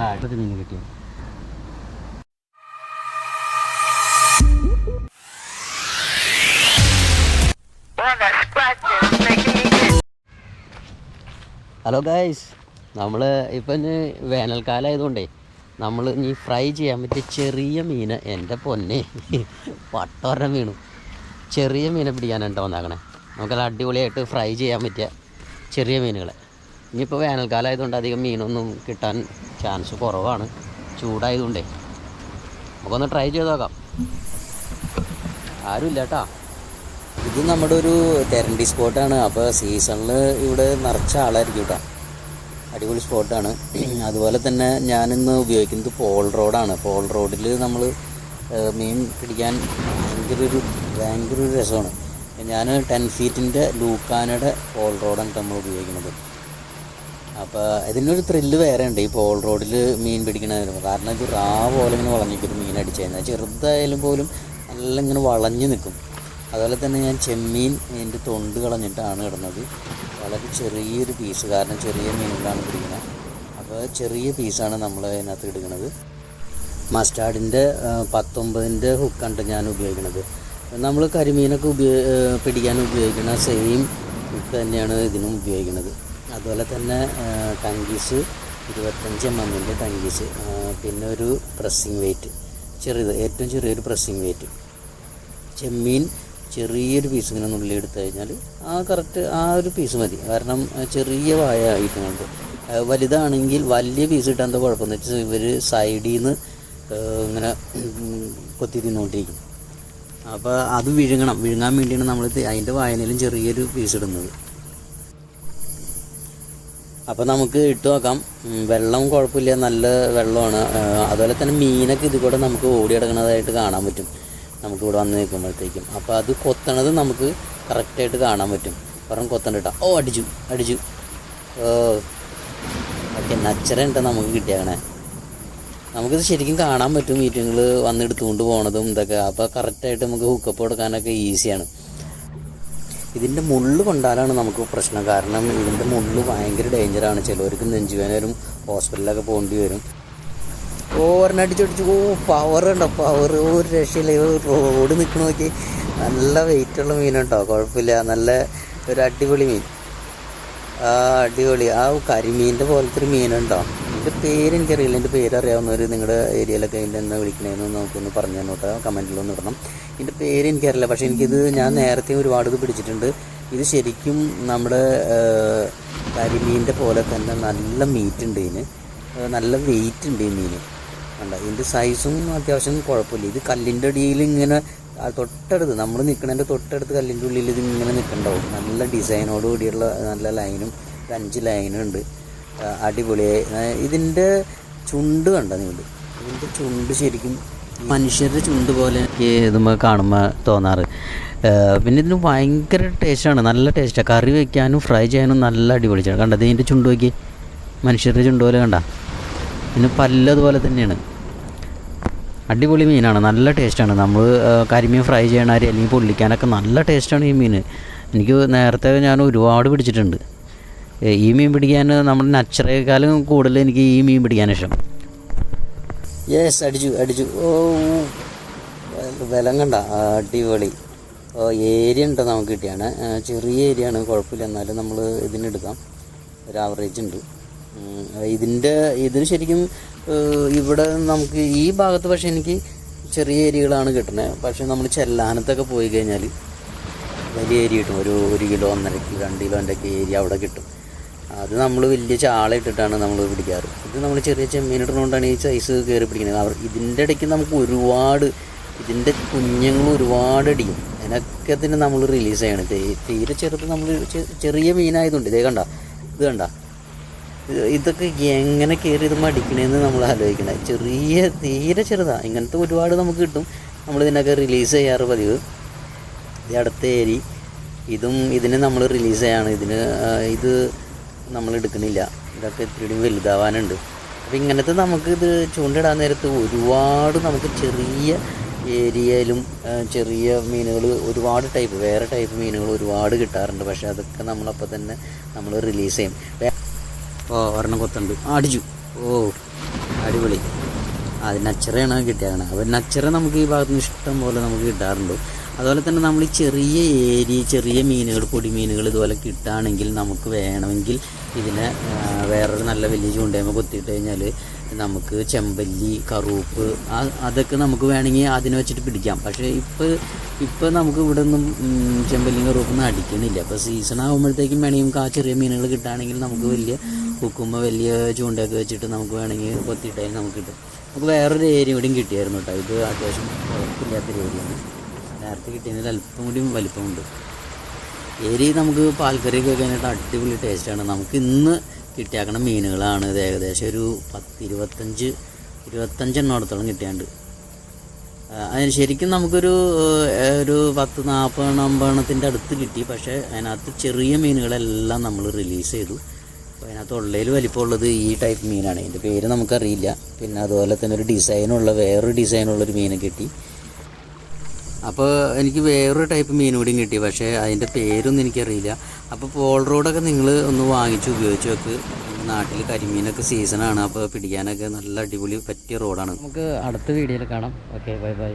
മീൻ കിട്ടിയത്. Hello guys നമ്മൾ ഇപ്പം വേനൽക്കാലം ആയതുകൊണ്ടേ നമ്മൾ ഇനി ഫ്രൈ ചെയ്യാൻ പറ്റിയ ചെറിയ മീൻ എന്റെ പൊന്നെ. പട്ടോര വീണു. ചെറിയ മീനെ പിടിക്കാനായിട്ടോ വന്നാക്കണേ. നമുക്കത് അടിപൊളിയായിട്ട് ഫ്രൈ ചെയ്യാൻ പറ്റിയ ചെറിയ മീനുകളെ. ഇനിയിപ്പോൾ വേനൽക്കാലം ആയതുകൊണ്ട് അധികം മീനൊന്നും കിട്ടാൻ ചാൻസ് കുറവാണ്. ചൂടായതുകൊണ്ടേ. നമുക്കൊന്ന് ട്രൈ ചെയ്ത് നോക്കാം. ആരുമില്ല കേട്ടോ ഇത് നമ്മുടെ ഒരു തെരണ്ടി സ്പോട്ടാണ് അപ്പോൾ സീസണിൽ ഇവിടെ നിറച്ച ആളായിരിക്കും കേട്ടോ അടിപൊളി സ്പോട്ടാണ് അതുപോലെ തന്നെ ഞാനിന്ന് ഉപയോഗിക്കുന്നത് പോൾ റോഡാണ് പോൾ റോഡിൽ നമ്മൾ മീൻ പിടിക്കാൻ ഭയങ്കര ഒരു ഭയങ്കര ഒരു രസമാണ് ഞാൻ ടെൻ ഫീറ്റിന്റെ ലൂക്കാനയുടെ പോൾ റോഡാണ് നമ്മൾ ഉപയോഗിക്കുന്നത്. അപ്പോൾ ഇതിനൊരു ത്രില്ല് വേറെ ഉണ്ട്. ഈ പോൾ റോഡിൽ മീൻ പിടിക്കണതിന് കാരണം ഇത് റാ പോലെ ഇങ്ങനെ വളഞ്ഞിട്ട് മീൻ അടിച്ചു കഴിഞ്ഞാൽ ചെറുതായാലും പോലും നല്ല ഇങ്ങനെ വളഞ്ഞു നിൽക്കും. അതുപോലെ തന്നെ ഞാൻ ചെമ്മീൻ മീനിന്റെ തൊണ്ട് കളഞ്ഞിട്ടാണ് ഇടുന്നത് വളരെ ചെറിയൊരു പീസ് കാരണം ചെറിയ മീനുകളാണ് പിടിക്കുന്നത് അപ്പോൾ ചെറിയ പീസാണ് നമ്മൾ അതിനകത്ത് എടുക്കുന്നത് മസ്റ്റാർഡിന്റെ പത്തൊമ്പതിന്റെ ഹുക്കാണ് ഞാൻ ഉപയോഗിക്കുന്നത് നമ്മൾ കരിമീനൊക്കെ ഉപയോഗ പിടിക്കാൻ ഉപയോഗിക്കുന്ന സെയിം ഹുക്ക് തന്നെയാണ് ഇതിനും ഉപയോഗിക്കുന്നത് അതുപോലെ തന്നെ ടങ്കീസ് ഇരുപത്തഞ്ച് എം എമ്മിന്റെ ടങ്കീസ് പിന്നെ ഒരു പ്രസ്സിങ് വെയിറ്റ് ചെറിയത് ഏറ്റവും ചെറിയൊരു പ്രസ്സിങ് വെയിറ്റ് ചെമ്മീൻ ചെറിയൊരു പീസ് ഇങ്ങനെ നുള്ളി എടുത്തു കഴിഞ്ഞാൽ ആ കറക്റ്റ് ആ ഒരു പീസ് മതി. കാരണം ചെറിയ വായ ആയിട്ടുണ്ട് വലുതാണെങ്കിൽ വലിയ പീസ് കിട്ടാൻ എന്താ കുഴപ്പമെന്ന് വെച്ചാൽ ഇവർ സൈഡിൽ നിന്ന് ഇങ്ങനെ കൊത്തി തിന്നുകൊണ്ടിരിക്കും അപ്പോൾ അത് വിഴുങ്ങണം. വിഴുങ്ങാൻ വേണ്ടിയാണ് നമ്മൾ അതിന്റെ വായനയിലും ചെറിയൊരു പീസ് ഇടുന്നത്. അപ്പോൾ നമുക്ക് ഇട്ട് നോക്കാം. വെള്ളം കുഴപ്പമില്ല. നല്ല വെള്ളമാണ്. അതുപോലെ തന്നെ മീനൊക്കെ ഇത് കൂടെ നമുക്ക് ഓടി കിടക്കുന്നതായിട്ട് കാണാൻ പറ്റും. നമുക്ക് ഇവിടെ വന്ന് നിൽക്കുമ്പോഴത്തേക്കും. അപ്പോൾ അത് കൊത്തണത് നമുക്ക് കറക്റ്റായിട്ട് കാണാൻ പറ്റും. കാരണം കൊത്തണ്ടിട്ട ഓ അടിച്ചു. അടിച്ചു. ഓ. ഓക്കെ നച്ചരണ്ട നമുക്ക് കിട്ടിയാണെ നമുക്കിത് ശരിക്കും കാണാൻ പറ്റും. മീറ്റിങ്ങിൽ വന്ന് എടുത്തുകൊണ്ട് പോണതും ഇതൊക്കെ. അപ്പോൾ കറക്റ്റായിട്ട് നമുക്ക് ഹുക്കപ്പ് കൊടുക്കാനൊക്കെ ഈസിയാണ് ഇതിന്റെ മുള്ള് കൊണ്ടാലാണ് നമുക്ക് പ്രശ്നം. കാരണം ഇതിന്റെ മുള്ള് ഭയങ്കര ഡേഞ്ചറാണ് ചിലവർക്ക് നെഞ്ചുവേന ഹോസ്പിറ്റലിലൊക്കെ പോകേണ്ടി വരും. ഓവറിനടിച്ചടിച്ച് ഓ പവർ ഉണ്ടോ? പവർ ഒരു രക്ഷയില്ല. റോഡ് നിൽക്കണ നോക്കി. നല്ല വെയിറ്റുള്ള മീനുണ്ടോ കുഴപ്പമില്ല. നല്ല ഒരു അടിപൊളി മീൻ. ആ അടിപൊളി. ആ കരിമീന്റെ പോലത്തെ ഒരു മീനുണ്ടോ ഇതിന്റെ പേര് എനിക്കറിയില്ല. എന്റെ പേരറിയാവുന്നവർ നിങ്ങളുടെ ഏരിയയിലൊക്കെ അതിന്റെ എന്നാ വിളിക്കണേന്ന് നമുക്കൊന്ന് പറഞ്ഞു തന്നോട്ടെ. കമന്റിലൊന്ന് ഇടണം. എന്റെ പേര് എനിക്കറിയില്ല. പക്ഷേ എനിക്കിത് ഞാൻ നേരത്തെ ഒരുപാട് ഇത് പിടിച്ചിട്ടുണ്ട്. ഇത് ശരിക്കും നമ്മുടെ കരിമീന്റെ പോലെ തന്നെ നല്ല മീറ്റ് ഉണ്ട് ഇതിന് നല്ല വെയിറ്റ് ഉണ്ട് ഈ മീൻ കണ്ട? ഇതിന്റെ സൈസും അത്യാവശ്യം കുഴപ്പമില്ല. ഇത് കല്ലിന്റെ അടിയിൽ ഇങ്ങനെ തൊട്ടടുത്ത് നമ്മൾ നിൽക്കണതിന്റെ തൊട്ടടുത്ത് കല്ലിന്റെ ഉള്ളിൽ ഇത് ഇങ്ങനെ നിൽക്കണ്ടാവും നല്ല ഡിസൈനോട് കൂടിയുള്ള നല്ല ലൈനും ഒരു അഞ്ച് ലൈനും ഉണ്ട് അടിപൊളിയായി ഇതിന്റെ ചുണ്ട് കണ്ട നിങ്ങൾ? ഇതിന്റെ ചുണ്ട് ശരിക്കും മനുഷ്യരുടെ ചുണ്ട് പോലെ എനിക്ക് ഇതുമ്പോൾ കാണുമ്പോൾ തോന്നാറ്. പിന്നെ ഇതിന് ഭയങ്കര ടേസ്റ്റാണ്. നല്ല ടേസ്റ്റാണ് കറി വയ്ക്കാനും ഫ്രൈ ചെയ്യാനും നല്ല അടിപൊളിച്ചാണ് കണ്ടത് ഇതിന്റെ ചുണ്ട് നോക്കി. മനുഷ്യരുടെ ചുണ്ട് പോലെ കണ്ട. പിന്നെ പല്ലതുപോലെ തന്നെയാണ്. അടിപൊളി മീനാണ്. നല്ല ടേസ്റ്റാണ്. നമ്മൾ കരിമീൻ ഫ്രൈ ചെയ്യണ അല്ലെങ്കിൽ പൊള്ളിക്കാനൊക്കെ നല്ല ടേസ്റ്റാണ് ഈ മീൻ. എനിക്ക് നേരത്തെ ഞാൻ ഒരുപാട് പിടിച്ചിട്ടുണ്ട്. ഈ മീൻ പിടിക്കാൻ നമ്മുടെ നച്ചറേക്കാളും കൂടുതൽ എനിക്ക് ഈ മീൻ പിടിക്കാൻ ഇഷ്ടം. യെസ് അടിച്ചു അടിച്ചു. ഓ വിലം കണ്ട അടിപൊളി. ഓ ഏരിയ ഉണ്ട് നമുക്ക് കിട്ടിയാണ്. ചെറിയ ഏരിയ ആണ് കുഴപ്പമില്ല. എന്നാലും നമ്മൾ ഇതിനെടുക്കാം ഒരു ആവറേജ് ഉണ്ട്. ഇതിന്റെ ഇതിന് ശരിക്കും ഇവിടെ നമുക്ക് ഈ ഭാഗത്ത് പക്ഷേ എനിക്ക് ചെറിയ ഏരിയകളാണ് കിട്ടുന്നത് പക്ഷേ നമ്മൾ ചെല്ലാനത്തൊക്കെ പോയി കഴിഞ്ഞാൽ വലിയ ഏരിയ കിട്ടും. ഒരു ഒരു കിലോ ഒന്നര കിലോ രണ്ട് കിലോന്റെ ഒക്കെ ഏരിയ അവിടെ കിട്ടും. അത് നമ്മൾ വലിയ ചാള ഇട്ടിട്ടാണ് നമ്മൾ പിടിക്കാറ്. ഇത് നമ്മൾ ചെറിയ ചെമ്മീൻ ഇടുന്നതുകൊണ്ടാണ് ഈ സൈസ് കയറി പിടിക്കുന്നത് അവർ ഇതിന്റെ ഇടയ്ക്ക് നമുക്ക് ഒരുപാട് ഇതിന്റെ കുഞ്ഞുങ്ങൾ ഒരുപാട് അടിക്കും. അതിനൊക്കെ തന്നെ നമ്മൾ റിലീസ് ചെയ്യണം. തീരെ ചെറുത് നമ്മൾ ചെറിയ മീനായതുകൊണ്ട്. ഇതേ കണ്ട? ഇത് കണ്ട? ഇതൊക്കെ എങ്ങനെ കയറി ഇത് മടിക്കണേന്ന് നമ്മൾ ആലോചിക്കണം ചെറിയ തീരെ ചെറുതാണ് ഇങ്ങനത്തെ ഒരുപാട് നമുക്ക് കിട്ടും. നമ്മൾ ഇതിനൊക്കെ റിലീസ് ചെയ്യാറ് പതിവ്. ഇത് അടുത്ത ഏരി. ഇതും ഇതിന് നമ്മൾ റിലീസ് ചെയ്യാണ്. ഇതിന് ഇത് നമ്മൾ എടുക്കുന്നില്ല ഇതൊക്കെ ഇത്തിരി വലുതാവാനുണ്ട്. അപ്പോൾ ഇങ്ങനത്തെ നമുക്ക് ഇത് ചൂണ്ടിടാൻ നേരത്ത് ഒരുപാട് നമുക്ക് ചെറിയ ഏരിയയിലും ചെറിയ മീനുകൾ ഒരുപാട് ടൈപ്പ് വേറെ ടൈപ്പ് മീനുകൾ ഒരുപാട് കിട്ടാറുണ്ട്. പക്ഷേ അതൊക്കെ നമ്മളപ്പോൾ തന്നെ നമ്മൾ റിലീസ് ചെയ്യും. ഓ ഒരെണ്ണം കൊത്തുണ്ട്. അടിച്ചു. ഓ അടിപൊളി. അത് നച്ചറയാണ് കിട്ടിയത് അപ്പോൾ നച്ചറ നമുക്ക് ഈ ഭാഗത്തുനിന്ന് ഇഷ്ടം പോലെ നമുക്ക് കിട്ടാറുണ്ട്. അതുപോലെ തന്നെ നമ്മൾ ഈ ചെറിയ ഏരി ചെറിയ മീനുകൾ പൊടി മീനുകൾ ഇതുപോലെ കിട്ടുകയാണെങ്കിൽ നമുക്ക് വേണമെങ്കിൽ ഇതിനെ വേറൊരു നല്ല വലിയ ചൂണ്ടയുമ്പോൾ കൊത്തിയിട്ട് കഴിഞ്ഞാൽ നമുക്ക് ചെമ്പല്ലി കറുപ്പ് അതൊക്കെ നമുക്ക് വേണമെങ്കിൽ അതിനെ വെച്ചിട്ട് പിടിക്കാം. പക്ഷേ ഇപ്പോൾ ഇപ്പോൾ നമുക്ക് ഇവിടെ ഒന്നും ചെമ്പല്ലിയും കറുപ്പൊന്നും അടിക്കണില്ല. അപ്പോൾ സീസൺ ആകുമ്പോഴത്തേക്കും വേണമെങ്കിൽ നമുക്ക് ആ ചെറിയ മീനുകൾ കിട്ടുകയാണെങ്കിൽ നമുക്ക് വലിയ കുക്കുമ്പ വലിയ ചൂണ്ടയൊക്കെ വെച്ചിട്ട് നമുക്ക് വേണമെങ്കിൽ കൊത്തിയിട്ടായാലും നമുക്ക് കിട്ടും. നമുക്ക് വേറൊരു ഏരിയ കൂടിയും കിട്ടിയായിരുന്നു കേട്ടോ ഇത് അത്യാവശ്യം കുഴപ്പമില്ലാത്തൊരു ഏരിയയാണ് നേരത്തെ കിട്ടിയതിൽ അല്പം കൂടിയും വലിപ്പമുണ്ട്. ഏരി നമുക്ക് പാൽക്കറിയൊക്കെ കഴിക്കാനായിട്ട് അടിപൊളി ടേസ്റ്റാണ്. നമുക്ക് ഇന്ന് കിട്ടിയാക്കണ മീനുകളാണ് ഇത് ഏകദേശം ഒരു പത്ത് ഇരുപത്തഞ്ച് ഇരുപത്തഞ്ചെണ്ണോടത്തോളം കിട്ടിയാണ്ട്. അതിന് ശരിക്കും നമുക്കൊരു ഒരു പത്ത് നാൽപ്പതെണ്ണം അമ്പതെണ്ണത്തിന്റെ അടുത്ത് കിട്ടി. പക്ഷേ അതിനകത്ത് ചെറിയ മീനുകളെല്ലാം നമ്മൾ റിലീസ് ചെയ്തു. അപ്പോൾ അതിനകത്ത് ഉള്ളതിൽ വലിപ്പമുള്ളത് ഈ ടൈപ്പ് മീനാണ്. ഇതിന്റെ പേര് നമുക്കറിയില്ല. പിന്നെ അതുപോലെ തന്നെ ഒരു ഡിസൈനുള്ള വേറൊരു ഡിസൈനുള്ളൊരു മീനെ കിട്ടി. അപ്പോൾ എനിക്ക് വേറൊരു ടൈപ്പ് മീൻ കൂടിയും കിട്ടി പക്ഷേ അതിന്റെ പേരൊന്നും എനിക്കറിയില്ല. അപ്പോൾ പോൾ റോഡൊക്കെ നിങ്ങൾ ഒന്ന് വാങ്ങിച്ച് ഉപയോഗിച്ച് വെക്ക്. നാട്ടിൽ കരിമീനൊക്കെ സീസണാണ് അപ്പോൾ പിടിക്കാനൊക്കെ നല്ല അടിപൊളി പറ്റിയ റോഡാണ് നമുക്ക് അടുത്ത വീഡിയോയിൽ കാണാം. Okay bye bye